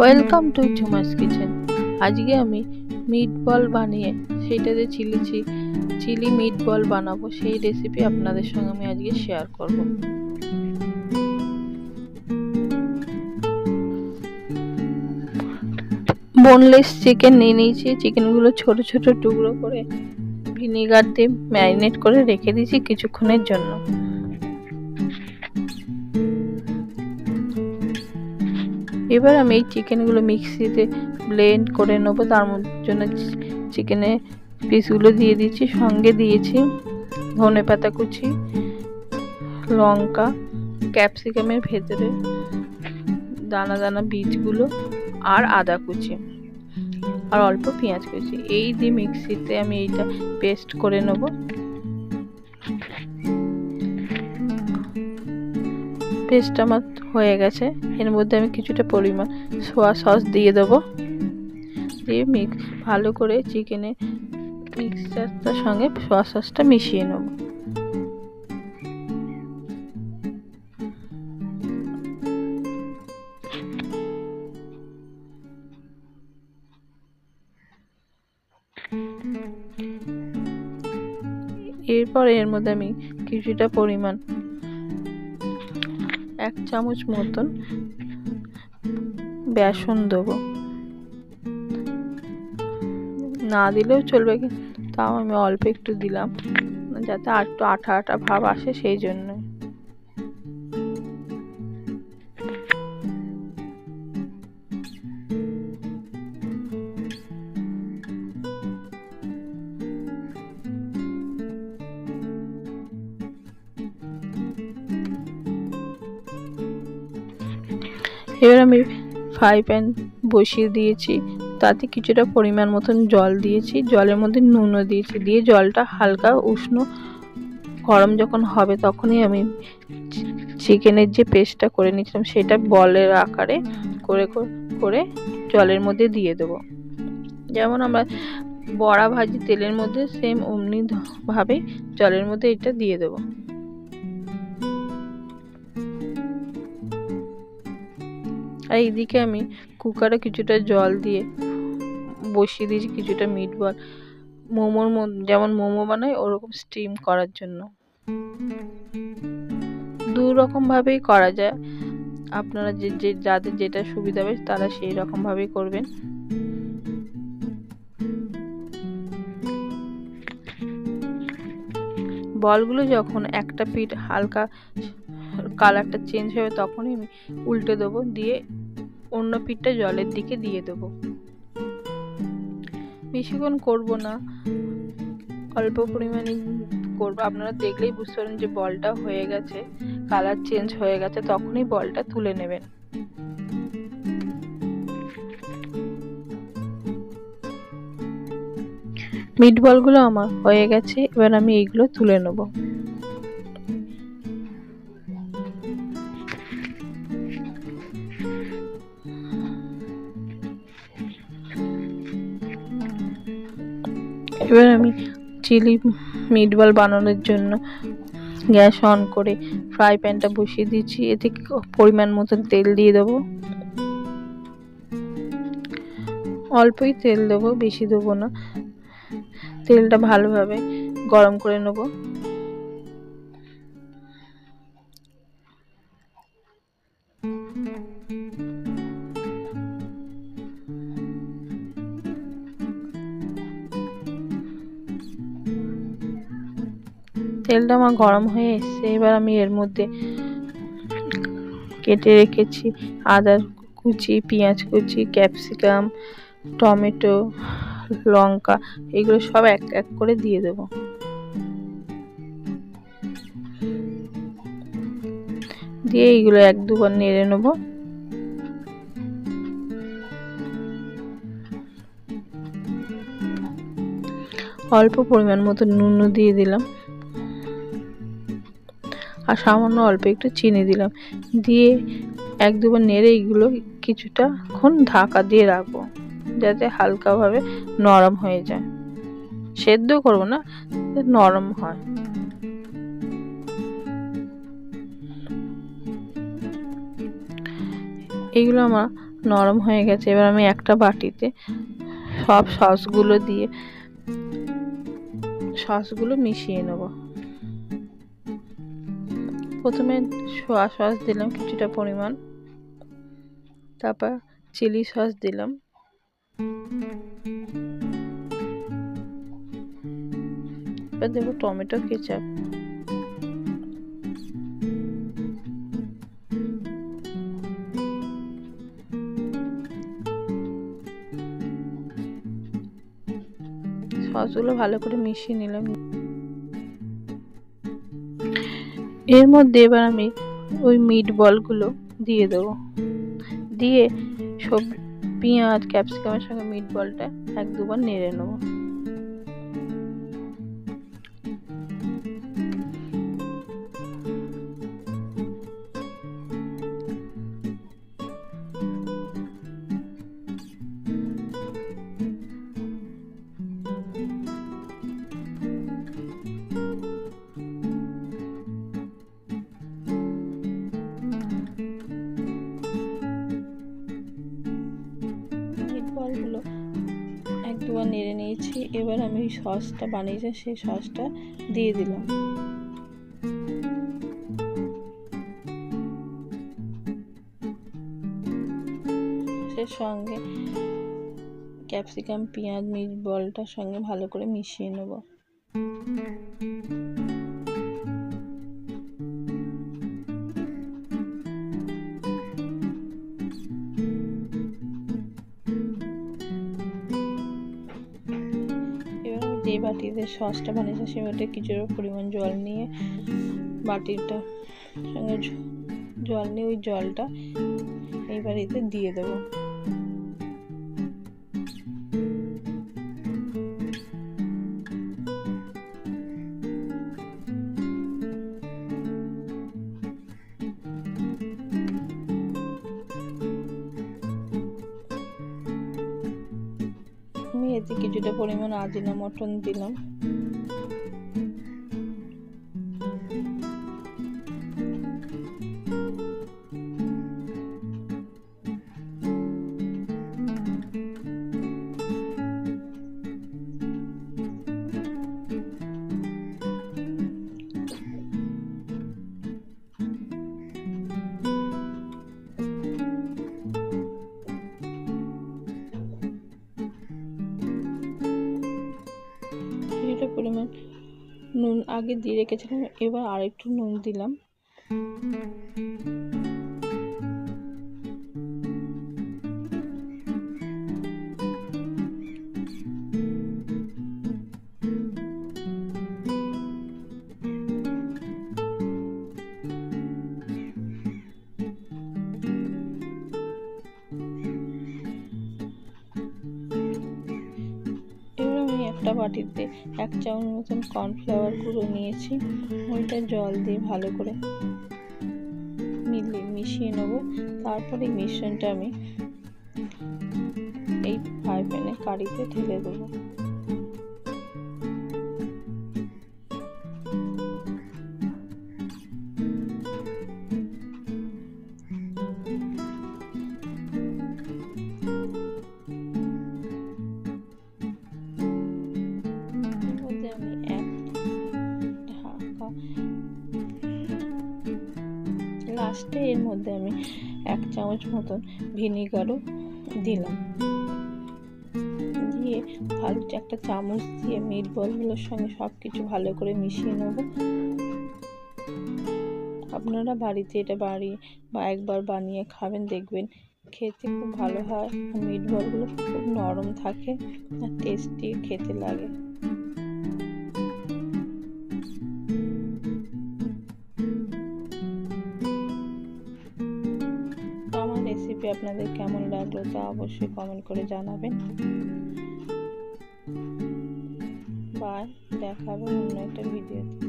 Welcome to Jhuma's kitchen আজকে আমি meet বল বানিয়ে সেইটাতে চিলি চিলি মিট বল বানাবো, সেই রেসিপি আপনাদের সঙ্গে আমি আজকে শেয়ার করব। বোনলেস চিকেন নিয়ে নিয়েছি চিকেনগুলো ছোট ছোট টুকরো করে ভিনিগার দিয়ে ম্যারিনেট করে রেখে দিয়েছি কিছুক্ষণের জন্য। এবার আমি এই চিকেনগুলো মিক্সিতে ব্লেন্ড করে নেব। তার জন্য চিকেনে পিসগুলো দিয়ে দিচ্ছি। সঙ্গে দিয়েছি ধনে পাতা কুচি, লঙ্কা ক্যাপসিকামের ভেতরে দানা দানা বীজগুলো আর আদা কুচি আর অল্প পেঁয়াজ কুচি। এই দিয়ে মিক্সিতে আমি এইটা পেস্ট করে নেব। পেস্ট আমার হয়ে গেছে। এর মধ্যে আমি কিছুটা পরিমাণ সোয়া সস দিয়ে দেবো। দিয়ে মিক্স ভালো করে চিকেনে মিক্সচারটার সঙ্গে সোয়া সসটা মিশিয়ে নেব। এরপর এর মধ্যে আমি কিছুটা পরিমাণ এক চামচ মতন বেসন দেবো। না দিলেও চলবে তাও আমি অল্প একটু দিলাম, যাতে আর একটু আঠা আঠা ভাব আসে সেই জন্য এবার আমি ফ্রাই প্যান বসিয়ে দিয়েছি। তাতে কিছুটা পরিমাণ মতন জল দিয়েছি। জলের মধ্যে নুনও দিয়েছি। দিয়ে জলটা হালকা উষ্ণ গরম যখন হবে তখনই আমি চিকেনের যে পেস্টটা করে নিয়েছিলাম সেটা বলের আকারে করে করে জলের মধ্যে দিয়ে দেবো। যেমন আমরা বড়া ভাজি তেলের মধ্যে সেম অমনি ভাবে জলের মধ্যে এটা দিয়ে দেবো। আর এইদিকে আমি কুকারে কিছুটা জল দিয়ে বসিয়ে দিয়েছি, কিছুটা মিট বল মোমোর যেমন মোমো বানাই, ওরকম স্টিম করার জন্য। দু রকমভাবেই করা যায়। আপনারা যে যে, যাদের যেটা সুবিধা হবে, তারা সেই রকমভাবেই করবেন। বলগুলো যখন একটা পিঠ হালকা কালারটা চেঞ্জ হবে, তখনই আমি উল্টে দেবো, দিয়ে অন্য পিঠটা জলের দিকে দিয়ে দেবো। বেশিক্ষণ করব না। অল্প পরিমাণে করব। আপনারা দেখলেই বুঝতে পারেন যে বলটা হয়ে গেছে, কালার চেঞ্জ হয়ে গেছে, তখনই বলটা তুলে নেবেন। মিট বলগুলো আমার হয়ে গেছে, এবার আমি এইগুলো তুলে নেব। এবার আমি চিলি মিটবল বানানোর জন্য গ্যাস অন করে ফ্রাই প্যানটা বসিয়ে দিচ্ছি। এতে পরিমাণ মতন তেল দিয়ে দেবো। অল্পই তেল দেবো, বেশি দেবো না। তেলটা ভালোভাবে গরম করে নেব। তেলটা আমার গরম হয়ে এসছে, এবার আমি এর মধ্যে কেটে রেখেছি আদা কুচি, পেঁয়াজ কুচি, ক্যাপসিকাম, টমেটো, লঙ্কা, এগুলো সব এক এক করে দিয়ে দেব। দিয়ে এইগুলো এক দুবার নেড়ে নেব। অল্প পরিমাণ মতো নুনও দিয়ে দিলাম। আর সামান্য অল্প একটু চিনি দিলাম। দিয়ে এক দুবার নেড়ে এইগুলো কিছুটাক্ষণ ঢাকা দিয়ে রাখব, যাতে হালকাভাবে নরম হয়ে যায়। সেদ্ধ করব না নরম হয়। এইগুলো আমার নরম হয়ে গেছে। এবার আমি একটা বাটিতে সব সসগুলো দিয়ে সসগুলো মিশিয়ে নেব। প্রথমে সোয়া সস দিলাম, কিছুটা পরিমাণ। তারপর চিলি সস দিলাম। এবার দেবো টমেটো কেচাপ। সসগুলো ভালো করে মিশিয়ে নিলাম। এর মধ্যে এবার আমি ওই মিট বলগুলো দিয়ে দেবো। দিয়ে সব পেঁয়াজ ক্যাপসিকামের সঙ্গে মিট বলটা এক দুবার নেড়ে নেব। এবার আমি সসটা বানিয়েছি, সেই সসটা দিয়ে দিলাম। সে সঙ্গে ক্যাপসিকাম, পেঁয়াজ, মিট বলটার সঙ্গে ভালো করে মিশিয়ে নেব। যে বাটিতে সসটা বানিয়েছে সেই বাটিতে কিছুটা পরিমাণ জল নিয়ে বাটিটা সঙ্গে জল নিয়ে ওই জলটা এই বাড়িতে দিয়ে দেবো। কিছুটা পরিমাণ আজিনা মটন দিলাম। নুন আগে দিয়ে রেখেছিলাম এবার আরেকটু নুন দিলাম। একটা বাটিতে এক চামচ মতন কর্নফ্লাওয়ার গুঁড়ো নিয়েছি। ওইটা জল দিয়ে ভালো করে মিলিয়ে মিশিয়ে নেব। তারপরে মিশ্রণটা আমি এই ফ্রাই প্যানে কারিতে ঢেলে দেবো। লাস্টে এর মধ্যে আমি এক চামচ মতন ভিনিগারও দিলাম। দিয়ে ভালো একটা চামচ দিয়ে মিট বলগুলোর সঙ্গে সব কিছু ভালো করে মিশিয়ে নেব। আপনারা বাড়িতে এটা বাড়িয়ে বা একবার বানিয়ে খাবেন, দেখবেন খেতে খুব ভালো হয়। মিট বলগুলো খুব নরম থাকে, আর টেস্টি খেতে লাগে। আপনাদের কেমন লাগল তা অবশ্যই কমেন্ট করে জানাবেন। বাই দেখাবেন অন্য একটা ভিডিওতে